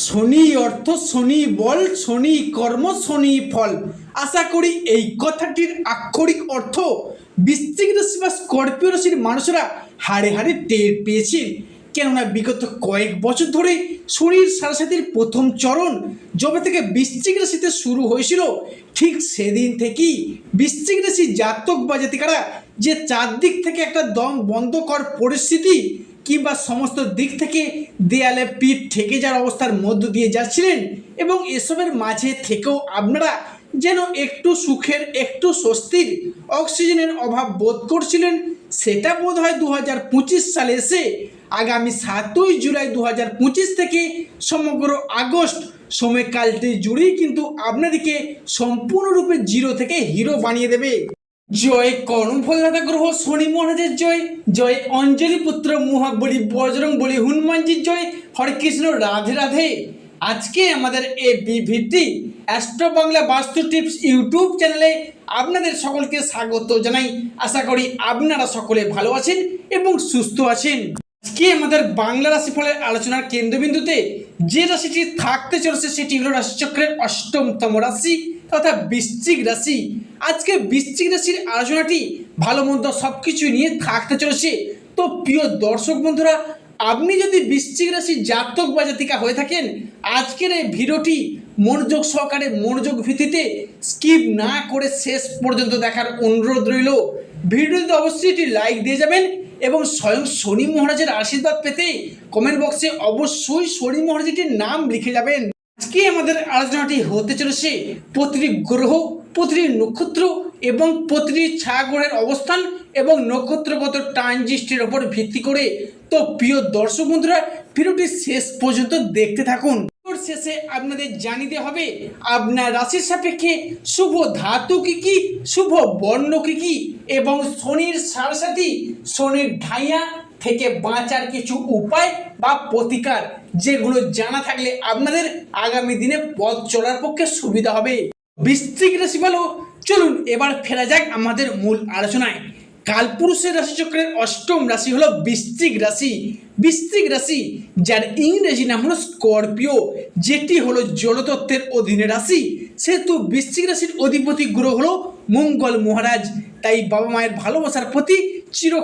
শনি অর্থ শনি বল, শনি কর্ম, শনি ফল। আশা করি এই কথাটির আক্ষরিক অর্থ বৃশ্চিক রাশি বা স্করপিও রাশির মানুষরা হাড়ে হাড়ে টের পেয়েছেন। কেননা বিগত কয়েক বছর ধরে শনির সারাসাতির প্রথম চরণ যবে থেকে বৃশ্চিক রাশিতে শুরু হয়েছিল, ঠিক সেদিন থেকেই বৃশ্চিক রাশি জাতক বা জাতিকারা যে চারদিক থেকে একটা দম বন্ধ কর পরিস্থিতি কিংবা সমস্ত দিক থেকে দেয়ালে পিঠ ঠেকে যাওয়ার অবস্থার মধ্য দিয়ে যাচ্ছিলেন এবং এসবের মাঝে থেকেও আপনারা যেন একটু সুখের, একটু স্বস্তির, অক্সিজেনের অভাব বোধ করছিলেন, সেটা বোধ হয় দু হাজার পঁচিশ সালে এসে আগামী সাতই জুলাই দু হাজার পঁচিশ থেকে সমগ্র আগস্ট সময়কালটি জুড়েই কিন্তু আপনাদেরকে সম্পূর্ণরূপে জিরো থেকে হিরো বানিয়ে দেবে। জয় কর্মফলদাতা গ্রহ শনি মহারাজের জয় জয় অঞ্জলি পুত্র মহাবলী বজরং বলি হনুমানজির জয়। হরে কৃষ্ণ, রাধে রাধে। আজকে আমাদের এ বিভিটি অ্যাস্ট্রো বাংলা বাস্তু টিপস ইউটিউব চ্যানেলে আপনাদের সকলকে স্বাগত জানাই। আশা করি আপনারা সকলে ভালো আছেন এবং সুস্থ আছেন। আজকে আমাদের বাংলা রাশিফলের আলোচনার কেন্দ্রবিন্দুতে যে রাশিটি থাকতে চলেছে সেটি হলো রাশিচক্রের অষ্টমতম রাশি তথা বৃশ্চিক রাশি। আজকে বৃশ্চিক রাশির আলোচনাটি ভালো মন্দ সব কিছু নিয়ে থাকতে চলেছে। তো প্রিয় দর্শক বন্ধুরা, আপনি যদি বৃশ্চিক রাশির জাতক বা জাতিকা হয়ে থাকেন, আজকের এই ভিডিওটি মনোযোগ সহকারে মনোযোগ ভিত্তিতে স্কিপ না করে শেষ পর্যন্ত দেখার অনুরোধ রইল। ভিডিওতে অবশ্যই একটি লাইক দিয়ে যাবেন এবং স্বয়ং শনি মহারাজের আশীর্বাদ পেতে কমেন্ট বক্সে অবশ্যই শনি মহারাজটির নাম লিখে যাবেন। আজকে আমাদের আলোচনাটি হতে চলেছে প্রতিটি গ্রহ, প্রতিটি নক্ষত্র এবং প্রতিটি ছায়াগ্রহের অবস্থান এবং নক্ষত্রগত ট্রানজিস্টের ওপর ভিত্তি করে। তো প্রিয় দর্শক বন্ধুরা, ভিডিওটি শেষ পর্যন্ত দেখতে থাকুন। শেষে আপনাদের জানিতে হবে, আপনার রাশির সাপেক্ষে শুভ ধাতু কি কি, শুভ বর্ণ কি কি এবং শনির সারসাথী, শনির ঢাইয়া থেকে বাঁচার কিছু উপায় বা প্রতিকার যেগুলো জানা থাকলে আপনাদের আগামী দিনে পথ চলার পক্ষে সুবিধা হবে। বৃশ্চিক রাশি বলো চলুন এবার ফেরা যাক আমাদের মূল আলোচনায়। কালপুরুষের রাশিচক্রের অষ্টম রাশি হলো বৃশ্চিক রাশি। বৃশ্চিক রাশি, যার ইংরেজি নাম হলো স্করপিও, যেটি হলো জলতত্ত্বের অধীনে রাশি। সেহেতু বৃশ্চিক রাশির অধিপতি গ্রহ হলো মঙ্গল মহারাজ, তাই বাবা মায়ের ভালোবাসার প্রতি চির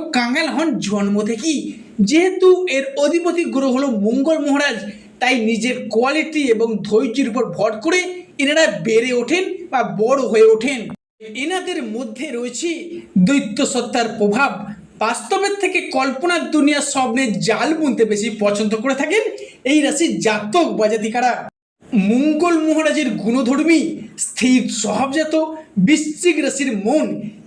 হন জন্ম থেকেই। যেহেতু এর অধিপতি গ্রহ হলো মঙ্গল মহারাজ, তাই নিজের কোয়ালিটি এবং ধৈর্যের উপর ভর করে এনারা বেড়ে ওঠেন বা বড় হয়ে ওঠেন। এনাদের মধ্যে রয়েছে দৈত্য সত্তার প্রভাব। বাস্তবের থেকে কল্পনার দুনিয়া স্বপ্নের জাল বুনতে বেশি পছন্দ করে থাকেন এই রাশির জাতক বা জাতিকারা। মঙ্গল মহারাজের গুণধর্মী স্থির স্বভাবজাত বৃশ্চিক রাশির মন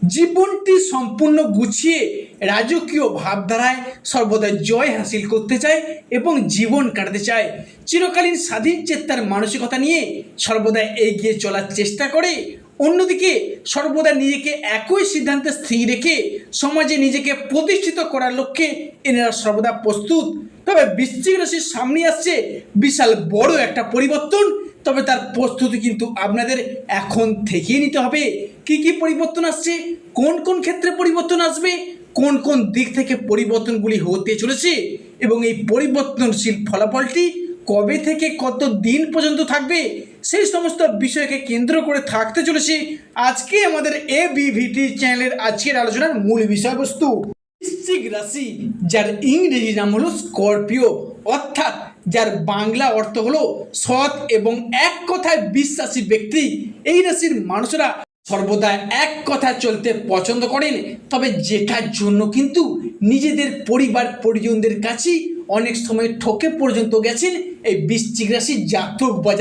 জীবনটি সম্পূর্ণ গুছিয়ে রাজকীয় ভাবধারায় সর্বদা জয় হাসিল করতে চায় এবং জীবন কাটাতে চায়। চিরকালীন স্বাধীন চেত্তার মানসিকতা নিয়ে সর্বদা এগিয়ে চলার চেষ্টা করে। অন্যদিকে সর্বদা নিজেকে একই সিদ্ধান্তে স্থির রেখে সমাজে নিজেকে প্রতিষ্ঠিত করার লক্ষ্যে এনারা সর্বদা প্রস্তুত। তবে বৃশ্চিক রাশির সামনে আসছে বিশাল বড় একটা পরিবর্তন তবে তার প্রস্তুতি কিন্তু আপনাদের এখন থেকেই নিতে হবে। কি কি পরিবর্তন আসছে? কোন কোন ক্ষেত্রে পরিবর্তন আসবে? কোন কোন দিক থেকে পরিবর্তনগুলি হতে চলেছে? এবং এই পরিবর্তনশীল ফলাফলটি কবে থেকে কত দিন পর্যন্ত থাকবে? সেই সমস্ত বিষয়কে কেন্দ্র করে থাকতে চলেছে আজকে আমাদের এ বিভিটি চ্যানেলের আজকের আলোচনার মূল বিষয়বস্তু। বৃশ্চিক রাশি, যার ইংরেজি নাম হলো স্করপিও, অর্থাৎ যার বাংলা অর্থ হলো সৎ এবং এক কথায় বিশ্বাসী ব্যক্তি, এই রাশির মানুষরা সর্বদা এক কথা চলতে পছন্দ করেন। তবে যেটার জন্য কিন্তু নিজেদের পরিবার পরিজনদের কাছেই অনেক সময় ঠকে পর্যন্ত গেছেন এই বৃশ্চিক রাশির জাতক বা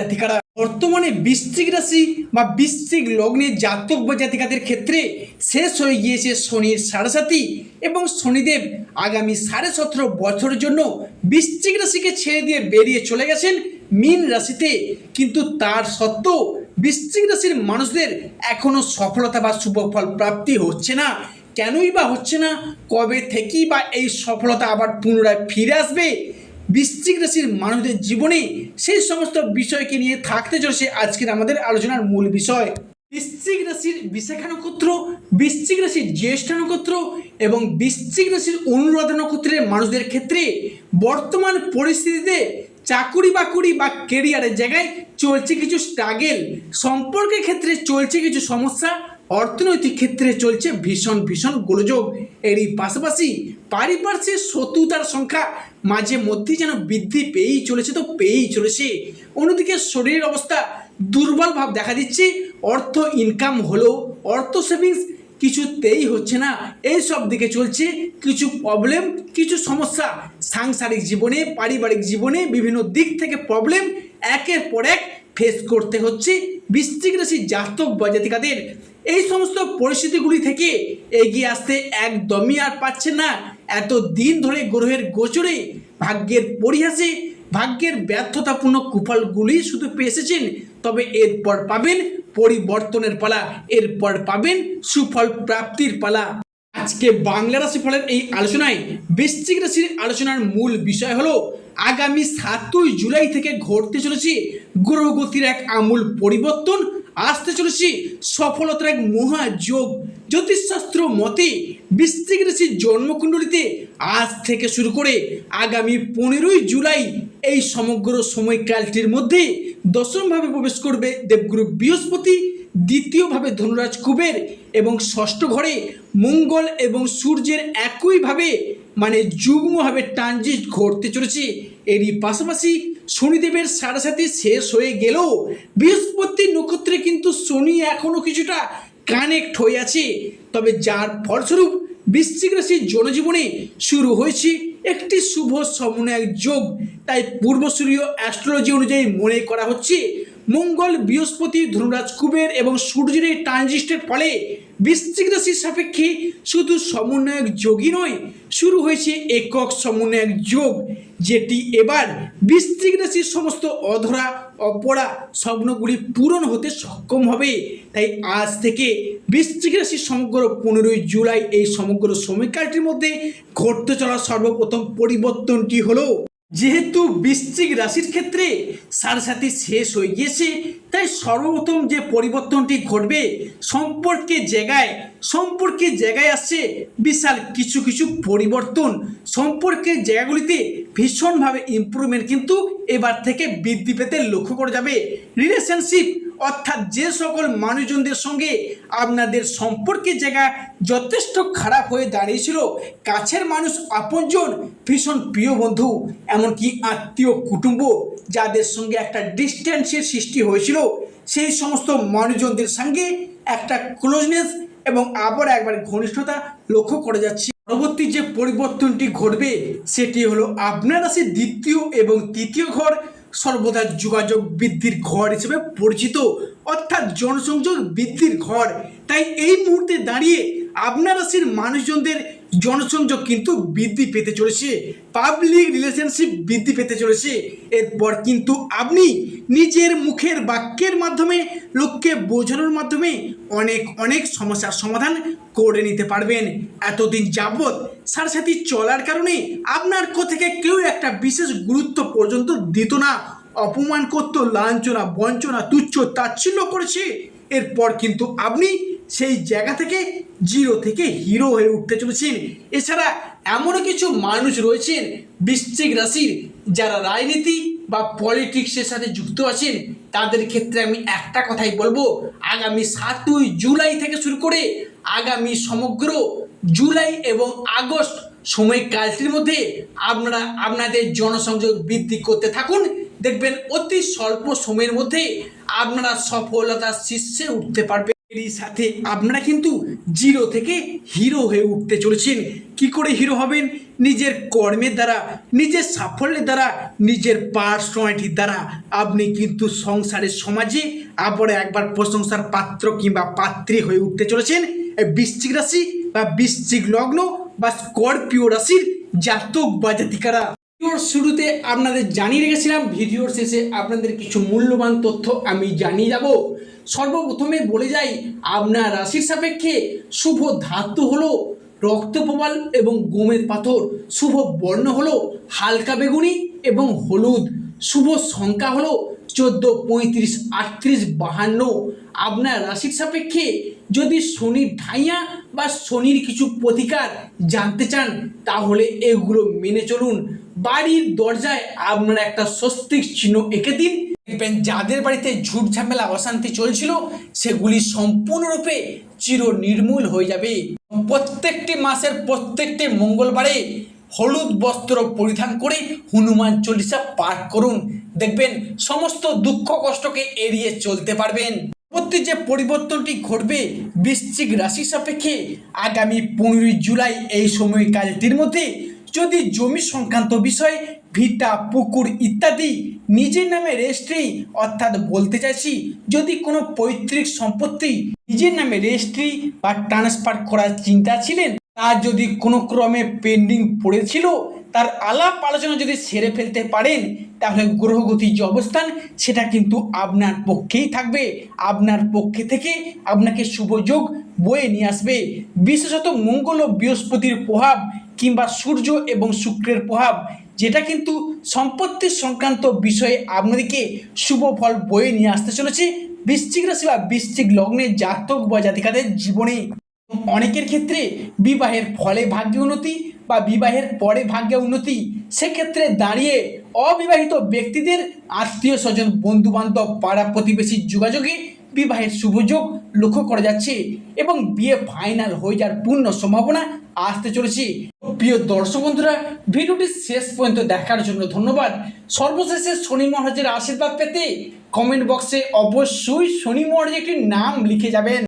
বর্তমানে বৃশ্চিক রাশি বা বৃশ্চিক লগ্নের জাতক বা জাতিকাদের ক্ষেত্রে শেষ হয়ে গিয়েছে শনির সাড়ে এবং শনিদেব আগামী সাড়ে সতেরো বছরের জন্য বৃশ্চিক রাশিকে ছেড়ে দিয়ে বেরিয়ে চলে গেছেন মীন রাশিতে। কিন্তু তার সত্ত্বেও বৃশ্চিক রাশির মানুষদের এখনও সফলতা বা শুভফল প্রাপ্তি হচ্ছে না। কেনই বা হচ্ছে না? কবে থেকেই বা এই সফলতা আবার পুনরায় ফিরে আসবে? বৃশ্চিক রাশির মানুষদের জীবনে সেই সমস্ত বিষয়কে নিয়ে থাকতে চলেছে আজকের আমাদের আলোচনার মূল বিষয়। বৃশ্চিক রাশির বিশাখা নক্ষত্র বৃশ্চিক রাশির জ্যেষ্ঠ নক্ষত্র এবং বৃশ্চিক রাশির অনুরাধা নক্ষত্রের মানুষদের ক্ষেত্রে বর্তমান পরিস্থিতিতে চাকুরি বাকুরি বা কেরিয়ারের জায়গায় চলছে কিছু স্ট্রাগেল সম্পর্কের ক্ষেত্রে চলছে কিছু সমস্যা অর্থনৈতিক ক্ষেত্রে চলছে ভীষণ ভীষণ গোলযোগ। এরই পাশাপাশি পারিপার্শ্বিক শত্রুতার সংখ্যা মাঝে মধ্যেই যেন বৃদ্ধি পেয়েই চলেছে তো পেয়েই চলেছে। অন্যদিকে শরীরের অবস্থা দুর্বল ভাব দেখা দিচ্ছে। অর্থ ইনকাম হলো, অর্থ সেভিংস কিছুতেই হচ্ছে না। এই সব দিকে চলছে কিছু প্রবলেম কিছু সমস্যা। সাংসারিক জীবনে, পারিবারিক জীবনে বিভিন্ন দিক থেকে প্রবলেম একের পর এক ফেস করতে হচ্ছে। বৃশ্চিক রাশির জাতক বা জাতিকাদের এই সমস্ত পরিস্থিতিগুলি থেকে এগিয়ে আসতে একদমই আর পাচ্ছে না। এত দিন ধরে গ্রহের গোচরে ভাগ্যের পরিহাসে, ভাগ্যের ব্যর্থতাপূর্ণ কুফলগুলি শুধু পেয়ে এসেছেন, তবে এরপর পাবেন পরিবর্তনের পালা, এরপর পাবেন সুফল প্রাপ্তির পালা। আজকে বাংলা রাশি ফলের এই আলোচনায় বৃশ্চিক রাশির আলোচনার মূল বিষয় হলো, আগামী সাতই জুলাই থেকে ঘটতে চলেছে গ্রহগতির এক আমূল পরিবর্তন আসতে চলেছি সফলতার এক মহাযোগ। জ্যোতিষশাস্ত্র মতে, বৃশ্চিক রাশির জন্মকুণ্ডলিতে আজ থেকে শুরু করে আগামী পনেরোই জুলাই এই সমগ্র সময়কালটির মধ্যে দশমভাবে প্রবেশ করবে দেবগুরু বৃহস্পতি, দ্বিতীয়ভাবে ধনুরাজ কুবের এবং ষষ্ঠ ঘরে মঙ্গল এবং সূর্যের একইভাবে মানে যুগ্মভাবে ট্রানজিট ঘটতে চলেছে। এরই পাশাপাশি শনিদেবের সাড়ে সাথে শেষ হয়ে গেলেও বৃহস্পতি নক্ষত্রে কিন্তু শনি এখনও কিছুটা কানেক্ট হয়ে আছে। তবে যার ফলস্বরূপ বৃশ্চিক রাশির জনজীবনে শুরু হয়েছে একটি শুভ সমন্বয় যোগ। তাই পূর্বসূরীয় অ্যাস্ট্রোলজি অনুযায়ী মনে করা হচ্ছে, মঙ্গল, বৃহস্পতি, ধনুরাজ, কুবের এবং সূর্যের এই ট্রানজিস্টের ফলে বৃশ্চিক রাশির সাপেক্ষে শুধু সমন্বয়ক যোগই নয় শুরু হয়েছে একক সমন্বয়ক যোগ, যেটি এবার বৃশ্চিক রাশির সমস্ত অধরা, অপরা স্বপ্নগুলি পূরণ হতে সক্ষম হবে। তাই আজ থেকে বৃশ্চিক রাশির সমগ্র পনেরোই জুলাই এই সমগ্র সময়কালটির মধ্যে ঘটতে চলা সর্বপ্রথম পরিবর্তনটি হলো যেহেতু বৃশ্চিক রাশির ক্ষেত্রে সারসাথী শেষ হয়ে গিয়েছে, তাই সর্বপ্রথম যে পরিবর্তনটি ঘটবে সম্পর্কের জায়গায় সম্পর্কের জায়গায় আসছে বিশাল কিছু কিছু পরিবর্তন। সম্পর্কের জায়গাগুলিতে ভীষণভাবে ইম্প্রুভমেন্ট কিন্তু এবার থেকে বৃদ্ধি পেতে লক্ষ্য করা যাবে। রিলেশনশিপ অর্থাৎ যে সকল মানুষজনদের সঙ্গে আপনাদের সম্পর্কের জায়গা যথেষ্ট খারাপ হয়ে দাঁড়িয়েছিল, কাছের মানুষ আপনজন ভীষণ প্রিয় বন্ধু, এমনকি আত্মীয় কুটুম্ব যাদের সঙ্গে একটা ডিস্টেন্সের সৃষ্টি হয়েছিল, সেই সমস্ত মানুষজনদের সঙ্গে একটা ক্লোজনেস এবং আবার একবার ঘনিষ্ঠতা লক্ষ্য করা যাচ্ছে। পরবর্তী যে পরিবর্তনটি ঘটবে, সেটি হলো আপনার রাশির দ্বিতীয় এবং তৃতীয় ঘর সর্বদা যোগাযোগ বৃদ্ধির ঘর হিসেবে পরিচিত, অর্থাৎ জনসংযোগ বৃদ্ধির ঘর। তাই এই মুহূর্তে দাঁড়িয়ে আপনার মানুষজনদের জনসংযোগ কিন্তু বৃদ্ধি পেতে চলেছে। পাবলিক রিলেশনশিপ বৃদ্ধি পেতে চলেছে। এরপর কিন্তু আপনি নিজের মুখের বাক্যের মাধ্যমে, লোককে বোঝানোর মাধ্যমে অনেক অনেক সমস্যার সমাধান করে নিতে পারবেন। এতদিন যাবৎ সাথে সাথে চলার কারণে আপনার থেকে কেউ একটা বিশেষ গুরুত্ব পর্যন্ত দিত না। অপমান করত, লাঞ্ছনা, বঞ্চনা, তুচ্ছ, তাচ্ছিল্য করেছে। এরপর কিন্তু আপনি সেই জায়গা থেকে জিরো থেকে হিরো হয়ে উঠতে চলেছেন। এছাড়া এমনও কিছু মানুষ রয়েছেন বৃশ্চিক রাশির যারা রাজনীতি বা পলিটিক্সের সাথে যুক্ত আছেন। তাদের ক্ষেত্রে আমি একটা কথাই বলব, আগামী সাতই জুলাই থেকে শুরু করে আগামী সমগ্র জুলাই এবং আগস্ট সময়কালটির মধ্যে আপনারা আপনাদের জনসংযোগ বৃদ্ধি করতে থাকুন। দেখবেন অতি স্বল্প সময়ের মধ্যে আপনারা সফলতার শীর্ষে উঠতে পারবেন। এরই সাথে আপনারা কিন্তু জিরো থেকে হিরো হয়ে উঠতে চলেছেন। কি করে হিরো হবেন? নিজের কর্মের দ্বারা, নিজের সাফল্যের দ্বারা, নিজের পার্সোনালিটির দ্বারা। আপনি কিন্তু সংসারের সমাজে আবার একবার প্রশংসার পাত্র কিংবা পাত্রী হয়ে উঠতে চলেছেন। বৃশ্চিক রাশি বা বৃশ্চিক লগ্ন বা স্করপিও রাশির জাতক বা জাতিকারা। শুরুতে আপনাদের জানিয়ে রেখেছিলাম, ভিডিওর শেষে আপনাদের কিছু মূল্যবান তথ্য আমি জানিয়ে যাব। সর্বপ্রথমে বলে যাই, আপনার রাশির সাপেক্ষে শুভ ধাতু হলো রক্তপ্রবাল এবং গোমের পাথর। শুভ বর্ণ হলো হালকা বেগুনি এবং হলুদ। শুভ সংখ্যা হলো চোদ্দ, পঁয়ত্রিশ, আটত্রিশ, বাহান্ন। আপনার রাশির সাপেক্ষে যদি শনির ঢাইয়া বা শনির কিছু প্রতিকার জানতে চান, তাহলে এগুলো মেনে চলুন। বাড়ির দরজায় আপনারা একটা স্বস্তিক চিহ্ন এঁকে দিন। দেখবেন যাদের বাড়িতে ঝুট ঝামেলা, অশান্তি চলছিল, সেগুলি সম্পূর্ণরূপে চির নির্মূল হয়ে যাবে। প্রত্যেকটি মাসের প্রত্যেকটি মঙ্গলবারে হলুদ বস্ত্র পরিধান করে হনুমান চল্লিশা পাঠ করুন। দেখবেন সমস্ত দুঃখ কষ্টকে এড়িয়ে চলতে পারবেন। পরবর্তী যে পরিবর্তনটি ঘটবে বৃশ্চিক রাশি সাপেক্ষে, আগামী পনেরোই জুলাই এই সময়কালটির মধ্যে যদি জমি সংক্রান্ত বিষয় ভিটা, পুকুর ইত্যাদি নিজের নামে রেজিস্ট্রি অর্থাৎ বলতে চাইছি, যদি কোনো পৈতৃক সম্পত্তি নিজের নামে রেজিস্ট্রি বা ট্রান্সফার করার চিন্তা ছিলেন, তা যদি কোনো ক্রমে পেন্ডিং পড়েছিল, তার আলাপ আলোচনা যদি সেরে ফেলতে পারেন, তাহলে গ্রহগতি যে অবস্থান, সেটা কিন্তু আপনার পক্ষেই থাকবে। আপনার পক্ষে থেকে আপনাকে শুভযোগ বয়ে নিয়ে আসবে। বিশেষত মঙ্গল ও বৃহস্পতির প্রভাব কিংবা সূর্য এবং শুক্রের প্রভাব, যেটা কিন্তু সম্পত্তি সংক্রান্ত বিষয়ে আপনাদেরকে শুভ ফল বয়ে নিয়ে আসতে চলেছে বৃশ্চিক রাশি বা বৃশ্চিক লগ্নের জাতক বা জাতিকাদের জীবনে। অনেকের ক্ষেত্রে বিবাহের ফলে ভাগ্যে উন্নতি বা বিবাহের পরে ভাগ্যে উন্নতি। সেক্ষেত্রে দাঁড়িয়ে অবিবাহিত ব্যক্তিদের আত্মীয় স্বজন বন্ধু বান্ধব পাড়া প্রতিবেশীর যোগাযোগে বিবাহের শুভযোগ লক্ষ্য করা যাচ্ছে এবং বিয়ে ফাইনাল হয়ে যাওয়ার পূর্ণ সম্ভাবনা আসতে চলেছে। প্রিয় দর্শক বন্ধুরা, ভিডিওটি শেষ পর্যন্ত দেখার জন্য ধন্যবাদ। সর্বশেষে শনি মহারাজের আশীর্বাদ পেতে কমেন্ট বক্সে অবশ্যই শনি মহারাজ একটি নাম লিখে যাবেন।